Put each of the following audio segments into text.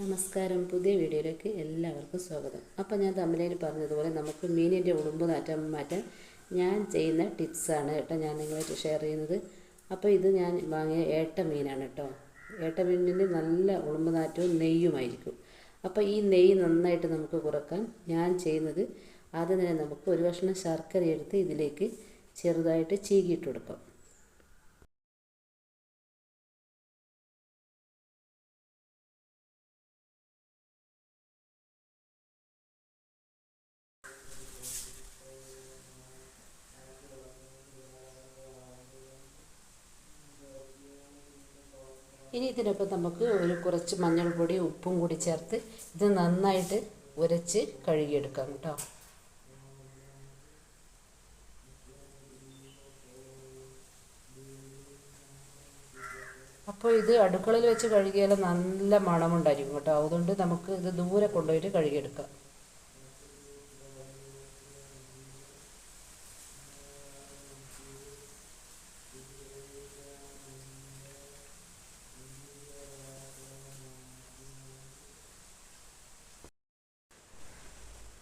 നമസ്കാരം. പുതിയ വീഡിയോയിലേക്ക് എല്ലാവർക്കും സ്വാഗതം. അപ്പോൾ ഞാൻ തമിഴിൽ പറഞ്ഞതുപോലെ നമുക്ക് മീനിന്റെ ഉടുമ്പ് നാറ്റം മാറ്റാൻ ഞാൻ ചെയ്യുന്ന ടിപ്സാണ് കേട്ടോ ഞാൻ നിങ്ങളായിട്ട് ഷെയർ ചെയ്യുന്നത്. അപ്പോൾ ഇത് ഞാൻ വാങ്ങിയ ഏട്ട മീനാണ് കേട്ടോ. ഏട്ട മീനിന്റെ നല്ല ഉളുമ്പ് നാറ്റവും നെയ്യുമായിരിക്കും. അപ്പോൾ ഈ നെയ്യ് നന്നായിട്ട് നമുക്ക് കുറയ്ക്കാൻ ഞാൻ ചെയ്യുന്നത് ആദ്യം തന്നെ നമുക്ക് ഒരു കഷ്ണം ശർക്കര എടുത്ത് ഇതിലേക്ക് ചെറുതായിട്ട് ചീകിയിട്ട് കൊടുക്കാം. ഇനി ഇതിനൊപ്പം നമുക്ക് ഒരു കുറച്ച് മഞ്ഞൾപ്പൊടി ഉപ്പും കൂടി ചേർത്ത് ഇത് നന്നായിട്ട് ഉരച്ച് കഴുകിയെടുക്കാം കേട്ടോ. അപ്പോൾ ഇത് അടുക്കളയിൽ വെച്ച് കഴുകിയാൽ നല്ല മണമുണ്ടായിരിക്കും കേട്ടോ. അതുകൊണ്ട് നമുക്ക് ഇത് ദൂരെ കൊണ്ടുപോയിട്ട് കഴുകിയെടുക്കാം.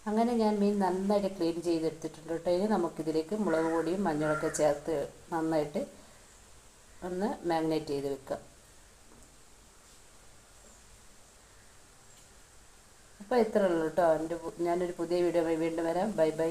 അങ്ങനെ ഞാൻ മീൻ നന്നായിട്ട് ക്ലീൻ ചെയ്തെടുത്തിട്ടുണ്ട് കേട്ടോ. ഇനി നമുക്കിതിലേക്ക് മുളക് പൊടിയും മഞ്ഞളൊക്കെ ചേർത്ത് നന്നായിട്ട് ഒന്ന് മാഗ്നേറ്റ് ചെയ്ത് വെക്കാം. അപ്പോൾ ഇത്രയേ ഉള്ളൂ കേട്ടോ. എന്റെ ഞാനൊരു പുതിയ വീഡിയോ വീണ്ടും വരാം. Bye bye